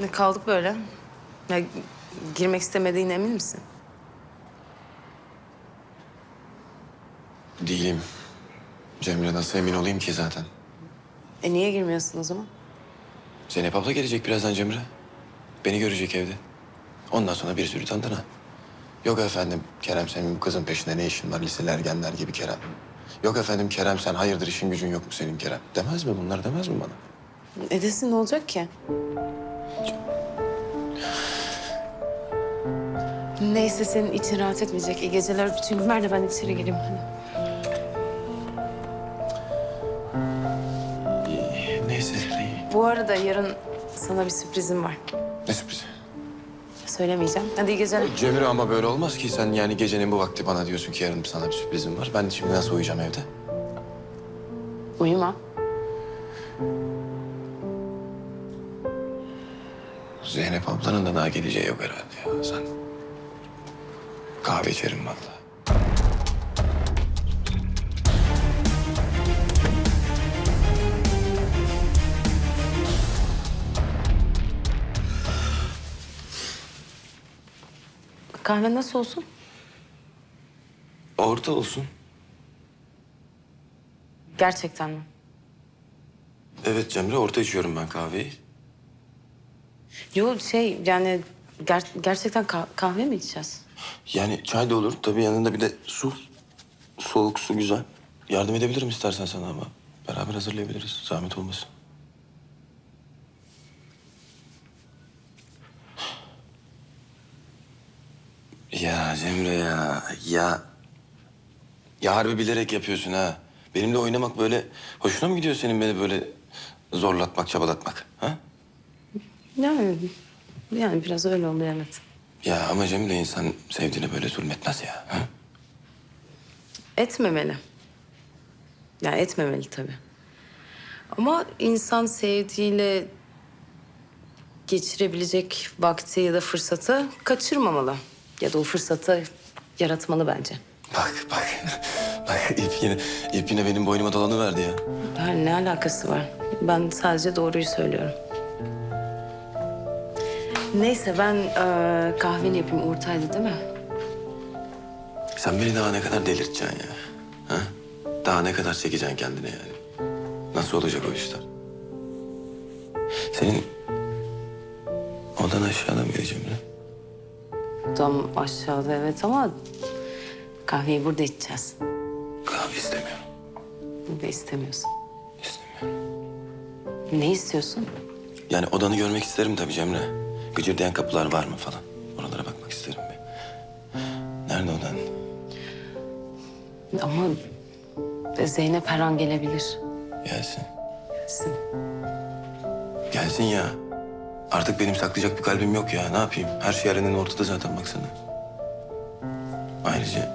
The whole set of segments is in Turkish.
Ne kaldık böyle? Ya girmek istemediğine emin misin? Değilim. Cemre nasıl emin olayım ki zaten? E niye girmiyorsun o zaman? Zeynep abla gelecek birazdan Cemre. Beni görecek evde. Ondan sonra bir sürü tantana. Yok efendim Kerem senin bu kızın peşinde ne işin var liseli ergenler gibi Kerem. Yok efendim Kerem sen hayırdır işin gücün yok mu senin Kerem? Demez mi bunlar demez mi bana? E desin ne olacak ki? Neyse senin için rahat etmeyecek. İyi geceler bütün gün. Ver de ben içeri gireyim. İyi, neyse iyi. Bu arada yarın sana bir sürprizim var. Ne sürpriz? Söylemeyeceğim. Hadi iyi geceler. Cemre ama böyle olmaz ki sen yani gecenin bu vakti bana diyorsun ki yarın sana bir sürprizim var. Ben şimdi nasıl uyuyacağım evde? Uyuma. Zeynep ablanın da daha geleceği yok herhalde ya. Sen kahve içerim vallahi. Kahve nasıl olsun? Orta olsun. Gerçekten mi? Evet Cemre orta içiyorum ben kahveyi. Yok şey yani ger- gerçekten kah- kahve mi içeceğiz? Yani çay da olur. Tabii yanında bir de su. Soğuk su güzel. Yardım edebilirim istersen sana ama. Beraber hazırlayabiliriz. Zahmet olmasın. Ya Cemre ya. Ya. Ya harbi bilerek yapıyorsun ha. Benimle oynamak böyle... Hoşuna mı gidiyor senin beni böyle zorlatmak, çabalatmak? Ha? Yani, yani biraz öyle oluyor evet. Ya ama Cemre insan sevdiğine böyle zulmetmez ya. Ha? Etmemeli. Ya etmemeli tabii. Ama insan sevdiğiyle geçirebilecek vakti ya da fırsatı kaçırmamalı. Ya da o fırsatı yaratmalı bence. Bak bak. Bak ip yine, ip yine benim boynuma dolanıverdi ya. Yani ne alakası var? Ben sadece doğruyu söylüyorum. Neyse ben eee, kahveni yapayım. Ortaydı değil mi? Sen beni daha ne kadar delirteceksin ya? Ha? Daha ne kadar çekeceksin kendine yani? Nasıl olacak o işler? Senin odan aşağıda mıydı Cemre? Tam aşağıda evet ama kahveyi burada içeceğiz. Kahve istemiyorum. Burada istemiyorsun. İstemiyorum. Ne istiyorsun? Yani odanı görmek isterim tabii Cemre. Gıcırdayan kapılar var mı falan. Oralara bakmak isterim bir. Nerede odan? Ama Zeynep her an gelebilir. Gelsin. Gelsin. Gelsin ya. Artık benim saklayacak bir kalbim yok ya. Ne yapayım? Her şey Eren'in ortada zaten baksana. Ayrıca...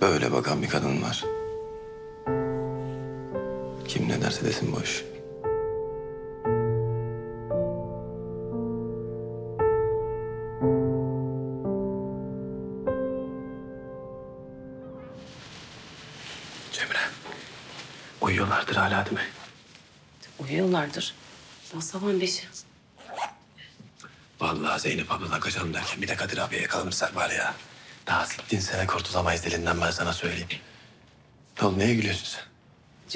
Böyle bakan bir kadın var. Kim ne derse desin boş. Uyuyorlardır hala değil mi? Uyuyorlardır. Daha sabahın beşi. Vallahi Zeynep abladan kaçalım derken bir de Kadir abiye yakalanırsak var ya. Daha sittin sene kurtulamayız dilinden ben sana söyleyeyim. Ne oldu neye gülüyorsun sen?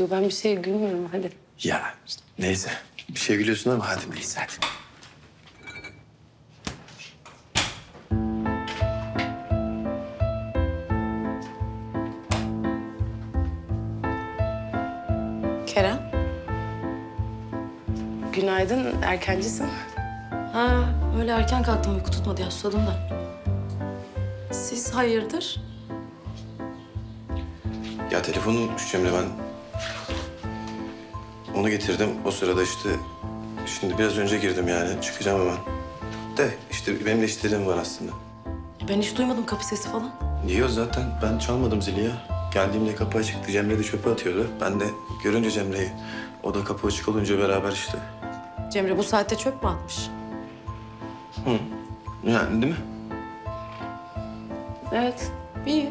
Yo ben bir şey gülmüyorum hadi. Ya neyse bir şey gülüyorsun ama hadi neyse hadi. Günaydın erkencisin. Ha, öyle erken kalktım uyku tutmadı ya susadım da. Siz hayırdır? Ya telefonu unutmuş Cemre ben. Onu getirdim o sırada işte. Şimdi biraz önce girdim yani çıkacağım hemen. De işte benim de işlerim var aslında. Ben hiç duymadım kapı sesi falan. Diyor zaten ben çalmadım zili ya. Geldiğimde kapı açıktı. Cemre de çöpe atıyordu. Ben de görünce Cemre'yi o da kapı açık olunca beraber işte. Cemre bu saatte çöp mü atmış? Yani değil mi? Evet. İyi.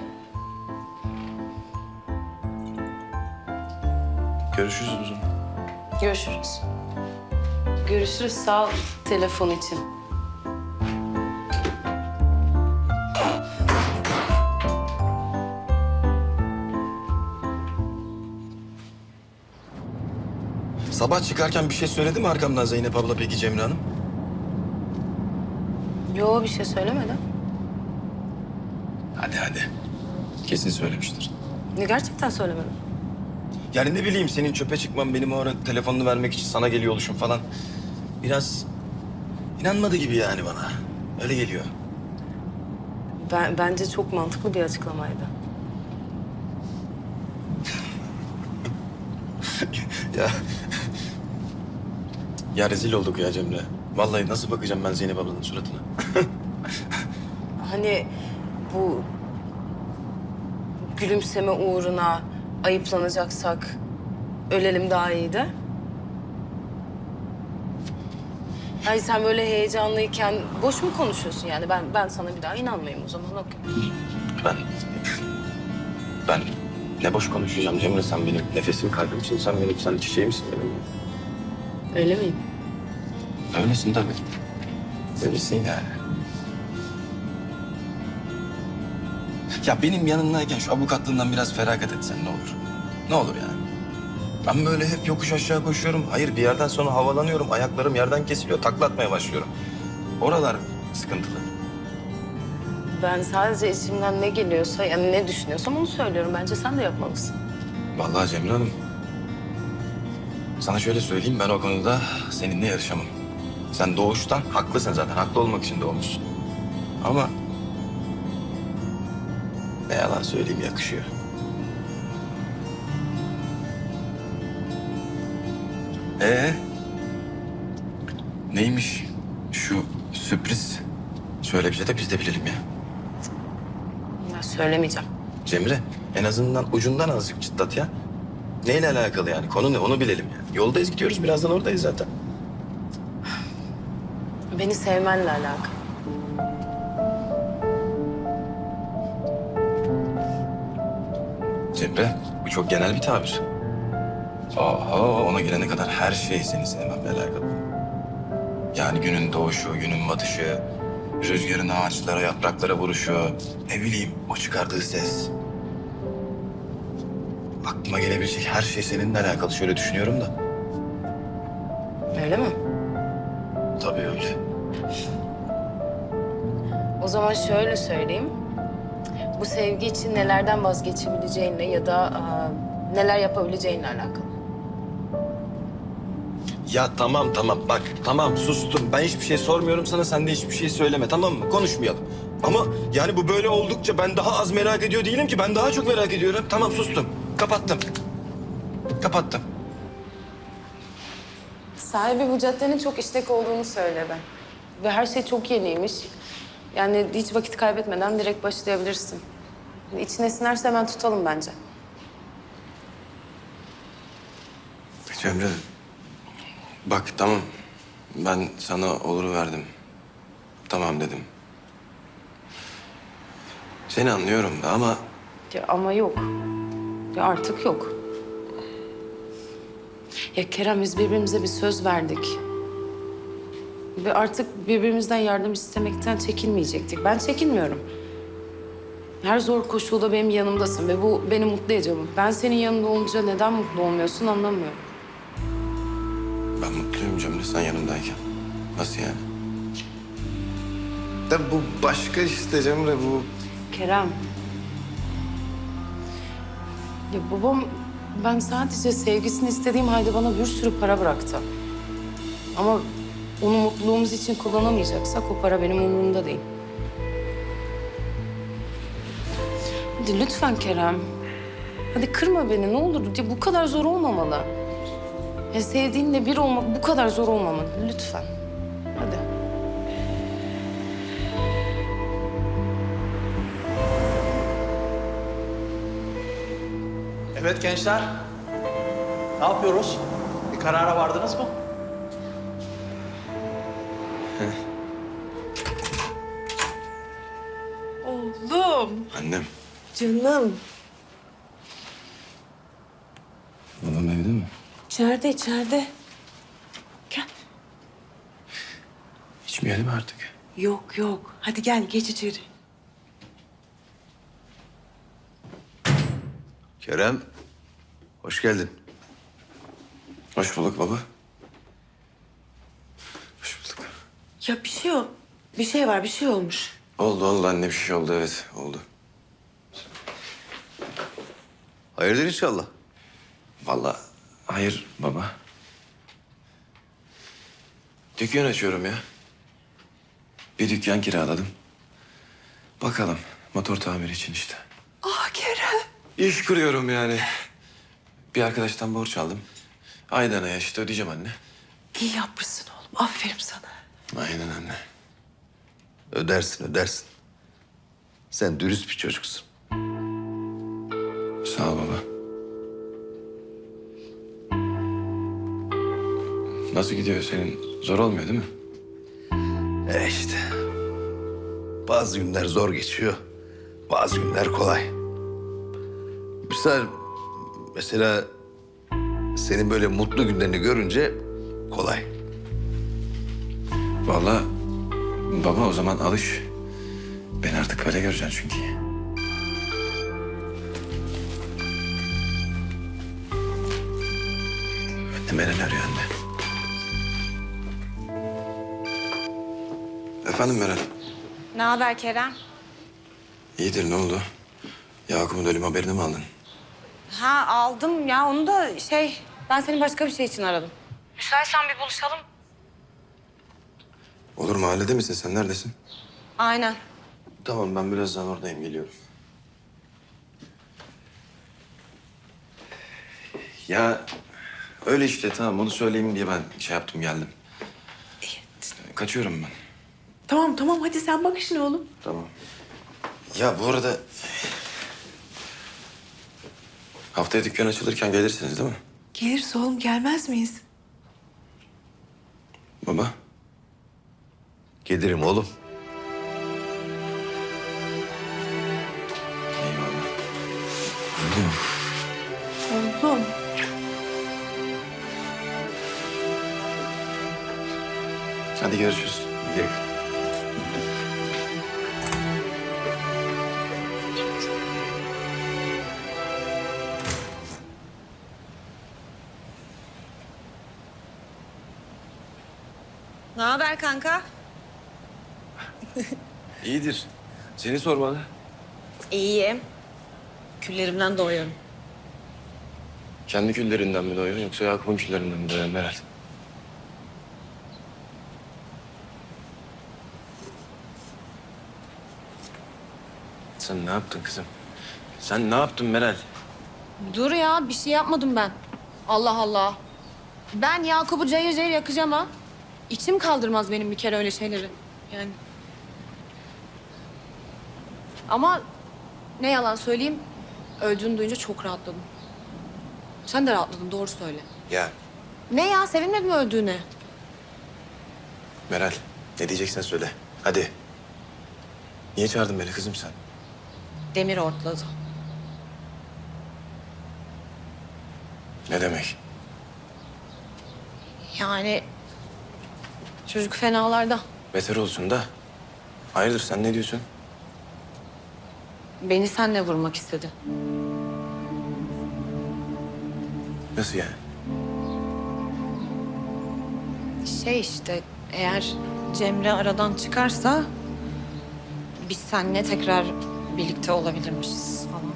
Görüşürüz o zaman. Görüşürüz. Görüşürüz. Sağ ol telefon için. Sabah çıkarken bir şey söyledi mi arkamdan Zeynep abla peki Cemre Hanım? Yo bir şey söylemedi. Hadi hadi. Kesin söylemiştir. Ne gerçekten söylemedim. Yani ne bileyim senin çöpe çıkman benim o ara telefonunu vermek için sana geliyor oluşum falan. Biraz inanmadı gibi yani bana. Öyle geliyor. Ben, bence çok mantıklı bir açıklamaydı. Ya. Ya rezil olduk ya Cemre. Vallahi nasıl bakacağım ben Zeynep ablanın suratına? Hani bu gülümseme uğruna ayıplanacaksak ölelim daha iyiydi. Hani sen böyle heyecanlıyken boş mu konuşuyorsun yani? Ben ben sana bir daha inanmayayım o zaman. Okey. Ben... Ben ne boş konuşacağım Cemre sen benim nefesim kalbimsin. Sen benim sen çiçeğimsin benim. Öyle miyim? Öylesin tabii. Öylesin yani. Ya benim yanındayken şu avukatlığından biraz feragat etsen ne olur? Ne olur yani? Ben böyle hep yokuş aşağı koşuyorum. Hayır bir yerden sonra havalanıyorum. Ayaklarım yerden kesiliyor. Takla atmaya başlıyorum. Oralar sıkıntılı. Ben sadece içimden ne geliyorsa yani ne düşünüyorsam onu söylüyorum. Bence sen de yapmalısın. Vallahi Cemre Hanım. Sana şöyle söyleyeyim ben o konuda seninle yarışamam. Sen doğuştan haklısın zaten. Haklı olmak için doğmuşsun. Ama ne yalan söyleyeyim yakışıyor. Ee? Neymiş şu sürpriz? Söyle bize de biz de bilelim ya. Ben söylemeyeceğim. Cemre en azından ucundan azıcık çıtlat ya. Neyle alakalı yani? Konu ne? Onu bilelim yani. Yoldayız gidiyoruz. Birazdan oradayız zaten. Beni sevmenle alakalı. Cemre bu çok genel bir tabir. Oho ona gelene kadar her şey seni sevmemle alakalı. Yani günün doğuşu, günün batışı, rüzgarın ağaçlara, yapraklara vuruşu, ne bileyim o çıkardığı ses. Aklıma gelebilecek her şey seninle alakalı şöyle düşünüyorum da. Öyle mi? Tabii öyle. O zaman şöyle söyleyeyim. Bu sevgi için nelerden vazgeçebileceğinle ya da aa, neler yapabileceğinle alakalı. Ya tamam tamam bak tamam sustum. Ben hiçbir şey sormuyorum sana sen de hiçbir şey söyleme tamam mı? Konuşmayalım. Ama yani bu böyle oldukça ben daha az merak ediyor değilim ki. Ben daha çok merak ediyorum. Tamam sustum. Kapattım. Kapattım. Sahibi bu caddenin çok işlek olduğunu söyledi. Ve her şey çok yeniymiş. Yani hiç vakit kaybetmeden direkt başlayabilirsin. Yani İçine sinerse hemen tutalım bence. Cemre bak tamam. Ben sana oluru verdim. Tamam dedim. Seni anlıyorum da ama Ya ama yok. Ya artık yok. Ya Kerem biz birbirimize bir söz verdik. Ve artık birbirimizden yardım istemekten çekinmeyecektik. Ben çekinmiyorum. Her zor koşulda benim yanımdasın ve bu beni mutlu ediyor. Ben senin yanında olunca neden mutlu olmuyorsun anlamıyorum. ben mutluyum Cemre sen yanımdayken. Nasıl yani? De bu başka işte Cemre bu. Kerem. Ya babam ben sadece sevgisini istediğim halde bana bir sürü para bıraktı. Ama onu mutluluğumuz için kullanamayacaksak o para benim umurumda değil. Hadi lütfen Kerem. Hadi kırma beni ne olur. Ya bu kadar zor olmamalı. Ya sevdiğinle bir olmak bu kadar zor olmamalı. Lütfen. Evet gençler. Ne yapıyoruz? Bir karara vardınız mı? Oğlum. Annem. Canım. Babam evde mi? İçeride, içeride. Gel. İçmeyelim artık. Yok, yok. Hadi gel, geç içeri. Kerem, hoş geldin. Hoş bulduk baba. Hoş bulduk. Ya bir şey yok. Bir şey var, bir şey olmuş. Oldu oldu anne bir şey oldu evet oldu. Hayırdır inşallah. Vallahi hayır baba. Dükkan açıyorum ya. Bir dükkan kiraladım. Bakalım motor tamiri için işte. Ah Kerem. İş kuruyorum yani. Bir arkadaştan borç aldım. Aydan aya işte ödeyeceğim anne. İyi yapmışsın oğlum. Aferin sana. Aynen anne. Ödersin, ödersin. Sen dürüst bir çocuksun. Sağ ol baba. Nasıl gidiyor senin? Zor olmuyor değil mi? E işte. Bazı günler zor geçiyor. Bazı günler kolay. Misal, mesela senin böyle mutlu günlerini görünce kolay. Vallahi baba o zaman alış. Ben artık böyle göreceğim çünkü. Anne Meral arıyor anne. Efendim Meral. Ne haber Kerem? İyidir ne oldu? Yakup'un ölüm haberini mi aldın? Ha aldım ya onu da şey ben seni başka bir şey için aradım. Müsaitsen bir buluşalım. Olur mahallede misin sen neredesin? Aynen. Tamam ben birazdan oradayım geliyorum. Ya öyle işte tamam onu söyleyeyim diye ben şey yaptım geldim. Kaçıyorum ben. Tamam, tamam. Hadi sen bak işine oğlum. Tamam. Ya bu arada... Haftaya dükkan açılırken gelirsiniz değil mi? Geliriz oğlum, gelmez miyiz? Baba. Gelirim oğlum. Oğlum. Hadi görüşürüz. İyidir. Seni sormalı. İyiyim. Küllerimden doğuyorum. Kendi küllerinden mi doğuyor yoksa Yakup'un küllerinden mi doğuyor Meral? Sen ne yaptın kızım? Sen ne yaptın Meral? Dur ya bir şey yapmadım ben. Allah Allah. Ben Yakup'u cayır cayır yakacağım ha. İçim kaldırmaz benim bir kere öyle şeyleri. Yani. Ama ne yalan söyleyeyim, öldüğünü duyunca çok rahatladım. Sen de rahatladın, doğru söyle. Ya Ne ya, sevinmedin mi öldüğüne? Meral ne diyeceksen söyle. Hadi. Niye çağırdın beni kızım sen? Demir ortladı. Ne demek? Yani çocuk fenalarda. Beter olsun da. Hayırdır sen ne diyorsun? Beni senle vurmak istedi. Nasıl yani? Şey işte eğer Cemre aradan çıkarsa biz seninle tekrar birlikte olabilirmişiz falan.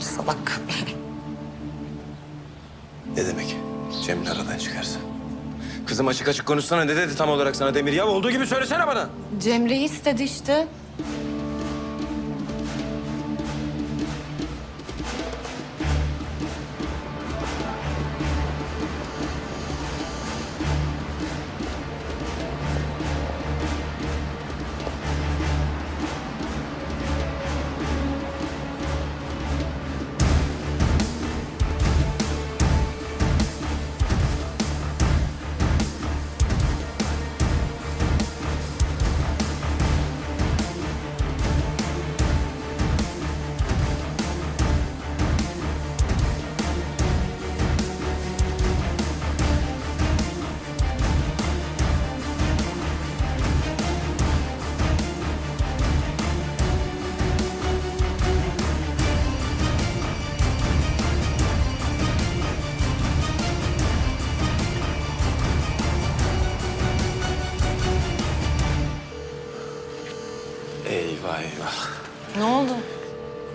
Salak. Ne demek? Cemil aradan çıkarsa. Kızım açık açık konuşsana. Ne dedi tam olarak sana Demir? Ya olduğu gibi söylesene bana. Cemre'yi istedi işte.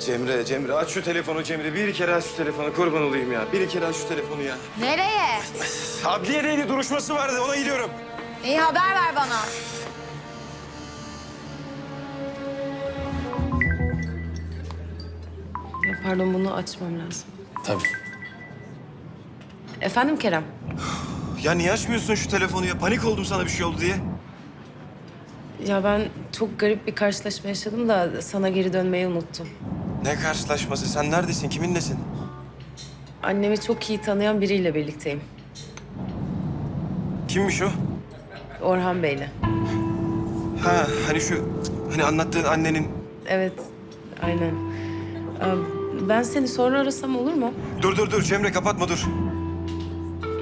Cemre, Cemre aç şu telefonu Cemre. Bir kere aç şu telefonu kurban olayım ya. Bir kere aç şu telefonu ya. Nereye? Adliyedeydi duruşması vardı ona gidiyorum. İyi haber ver bana. Ya pardon bunu açmam lazım. Tabii. Efendim Kerem? Ya niye açmıyorsun şu telefonu ya? Panik oldum sana bir şey oldu diye. Ya ben çok garip bir karşılaşma yaşadım da sana geri dönmeyi unuttum. Ne karşılaşması? Sen neredesin? Kiminlesin? Annemi çok iyi tanıyan biriyle birlikteyim. Kimmiş o? Orhan Bey'le. Ha hani şu hani anlattığın annenin. Evet, aynen. Ee, Ben seni sonra arasam olur mu? Dur dur dur Cemre kapatma dur.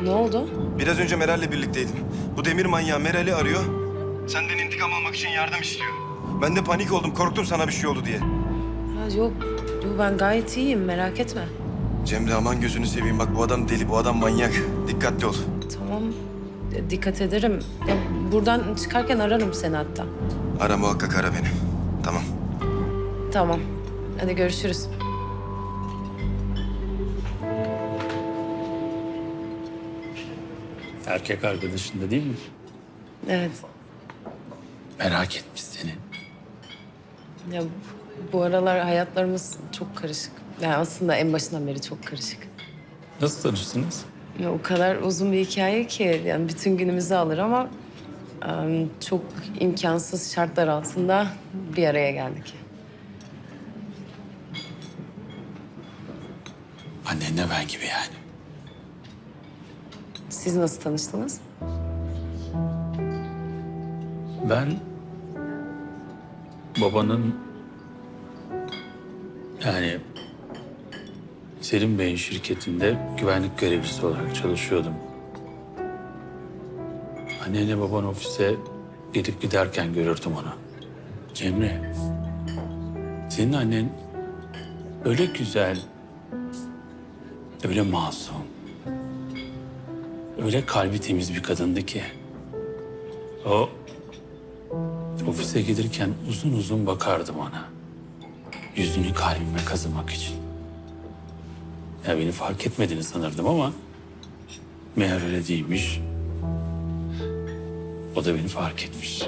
Ne oldu? Biraz önce Meral'le birlikteydim. Bu demir manyağı Meral'i arıyor. Senden intikam almak için yardım istiyor. Ben de panik oldum. Korktum sana bir şey oldu diye. Ha, yok, yok ben gayet iyiyim merak etme. Cemre aman gözünü seveyim. Bak bu adam deli, bu adam manyak. Dikkatli ol. Tamam, e, dikkat ederim. Ya, buradan çıkarken ararım seni hatta. Ara muhakkak ara beni. Tamam. Tamam, hadi görüşürüz. Erkek arkadaşın da değil mi? Evet, Merak etmiş seni. ya bu aralar hayatlarımız çok karışık. Yani aslında en başından beri çok karışık. Nasıl tanıştınız? Ya o kadar uzun bir hikaye ki yani bütün günümüzü alır ama çok imkansız şartlar altında bir araya geldik. Annenle ben gibi yani. Siz nasıl tanıştınız? Ben babanın yani Selim Bey'in şirketinde güvenlik görevlisi olarak çalışıyordum. Annenle baban ofise gidip giderken görürdüm onu. Cemre, senin annen öyle güzel, öyle masum, öyle kalbi temiz bir kadındı ki. O ofise gelirken uzun uzun bakardım ona. Yüzünü kalbime kazımak için. Ya beni fark etmediğini sanırdım ama meğer öyle değilmiş. O da beni fark etmiş.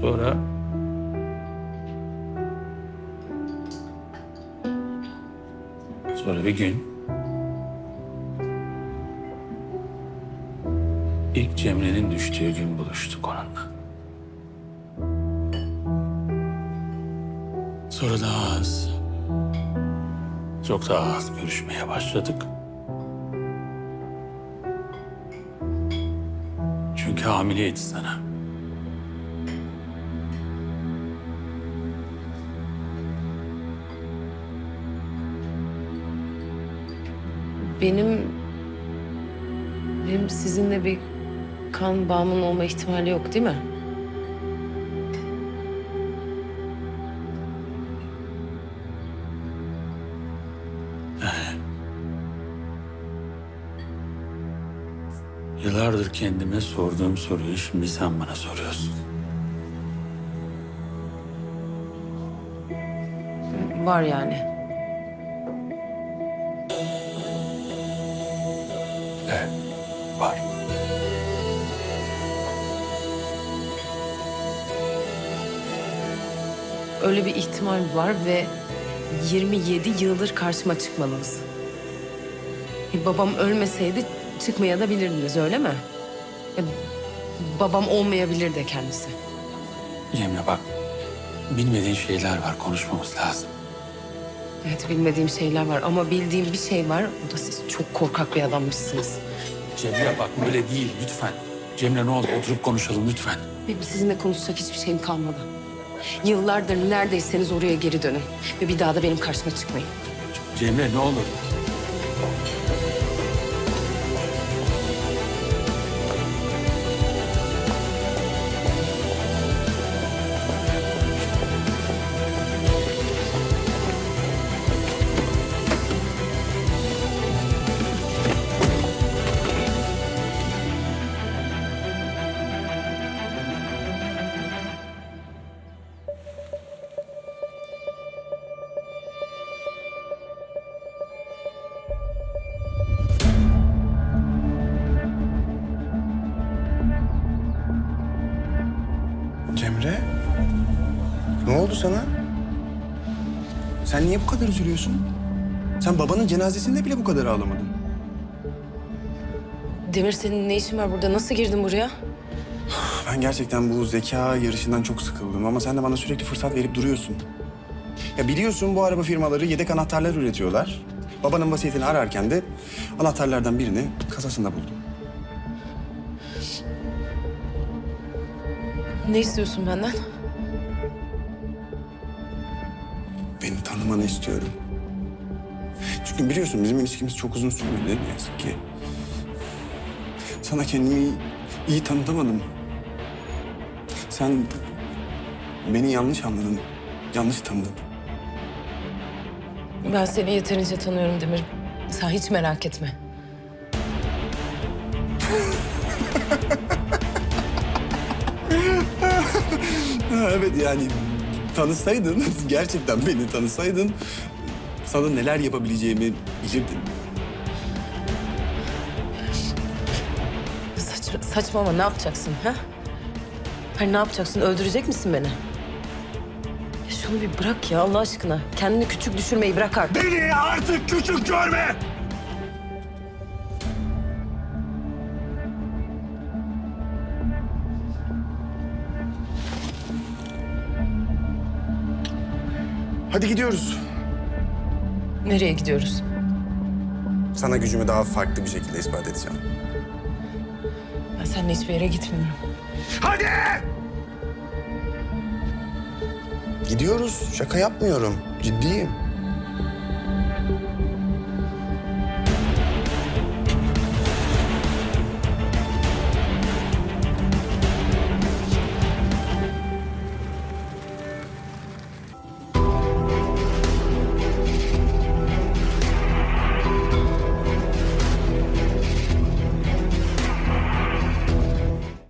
Sonra Sonra bir gün ilk Cemre'nin düştüğü gün buluştuk onunla. Sonra daha az, çok daha az görüşmeye başladık. Çünkü hamileydi sana. Benim benim sizinle bir kan bağımın olma ihtimali yok değil mi? Kendime sorduğum soruyu şimdi sen bana soruyorsun. Var yani. Evet, var. Öyle bir ihtimal var ve 27 yıldır karşıma çıkmadınız. E, babam ölmeseydi çıkmaya da bilirdiniz öyle mi? E, babam olmayabilir de kendisi. Cemre bak, bilmediğin şeyler var, konuşmamız lazım. Evet bilmediğim şeyler var ama bildiğim bir şey var. O da siz çok korkak bir adammışsınız. Cemre bak böyle değil, lütfen. Cemre ne olur oturup konuşalım lütfen. Benim sizinle konuşacak hiçbir şeyim kalmadı. Yıllardır neredeyseniz oraya geri dönün. Ve bir daha da benim karşıma çıkmayın. Cemre ne olur. Sen niye bu kadar üzülüyorsun? Sen babanın cenazesinde bile bu kadar ağlamadın. Demir senin ne işin var burada? Nasıl girdin buraya? Ben gerçekten bu zeka yarışından çok sıkıldım ama sen de bana sürekli fırsat verip duruyorsun. Ya biliyorsun bu araba firmaları yedek anahtarlar üretiyorlar. Babanın vasiyetini ararken de anahtarlardan birini kasasında buldum. Ne istiyorsun benden? Beni tanımanı istiyorum. Çünkü biliyorsun bizim ilişkimiz çok uzun sürmedi ne yazık ki. Sana kendimi iyi, tanıtamadım. Sen beni yanlış anladın, yanlış tanıdın. Ben seni yeterince tanıyorum Demir. Sen hiç merak etme. Evet yani tanısaydın, gerçekten beni tanısaydın... ...sana neler yapabileceğimi bilirdin. Saçma, saçmalama ne yapacaksın ha? Hayır ne yapacaksın? Öldürecek misin beni? Ya şunu bir bırak ya Allah aşkına. Kendini küçük düşürmeyi bırak artık. Beni artık küçük görme! Hadi gidiyoruz. Nereye gidiyoruz? Sana gücümü daha farklı bir şekilde ispat edeceğim. Ben seninle hiçbir yere gitmiyorum. Hadi! Gidiyoruz. Şaka yapmıyorum. Ciddiyim.